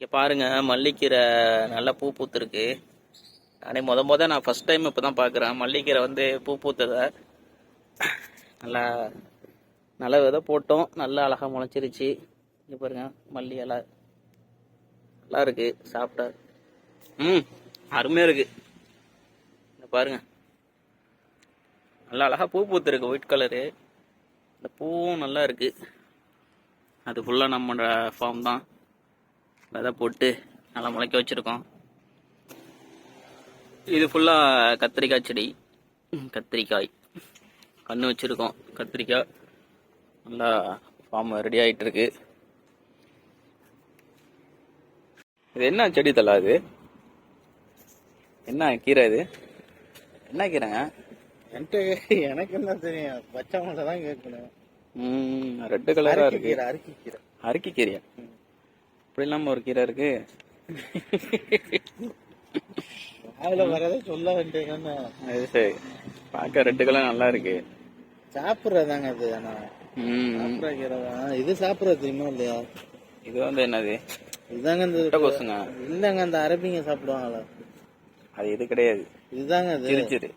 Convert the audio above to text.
இங்கே பாருங்கள் மல்லிக்கீரை நல்லா பூ பூத்துருக்கு. நானே முத முத நான் ஃபர்ஸ்ட் டைம் இப்போ தான் பார்க்குறேன் மல்லிக்கீரை வந்து பூ பூத்ததை. நல்லா நல்ல விதை போட்டோம். நல்லா அழகாக முளைச்சிருச்சு. இங்கே பாருங்க மல்லி இலை. நல்லா இருக்கு சாப்பிட்டா. ம் அருமையாக இருக்கு. இந்த பாருங்க. நல்லா அழகாக பூ பூத்துருக்கு ஒயிட் கலரு இந்த பூவும் நல்லா இருக்கு. அது ஃபுல்லாக நம்மளோட ஃபார்ம் தான். விதை போட்டு நல்லா முளைக்க வச்சுருக்கோம். இது ஃபுல்லாக கத்திரிக்காய் செடி. கத்திரிக்காய். கன்று வச்சுருக்கோம். கத்திரிக்காய். நல்லா ஃபார்ம் ரெடி ஆகிட்டு இருக்கு. இது என்ன செடி தலா இது என்ன கீரை இது? என்ன கீரைங்க? என்கிட்ட எனக்கு என்ன தெரியும்? பச்சை மிளகா தான் கேட்கணும் ரெட்டு கலராக இருக்கு. அரிக்கி கீரை. அரிக்கி கீரையா? இப்படி இல்லாம ஒரு கீரை இருக்கு. அதுல வரதை சொல்ல வேண்டியதுன்னு அது சரி. பார்க்க ரெட்டு கலர் நல்லா இருக்கு. சாப்பிடுறதாங்க அது ஆனா. சாப்பிடுற கீரை தான். இது சாப்பிடுறது தெரியுமா இல்லையா? இது வந்து என்னது? இதுதாங்க இந்த இல்லங்க அந்த அரபிங்க சாப்பிடுவாங்கல்ல. அது இது கிடையாது. இதுதாங்க அது.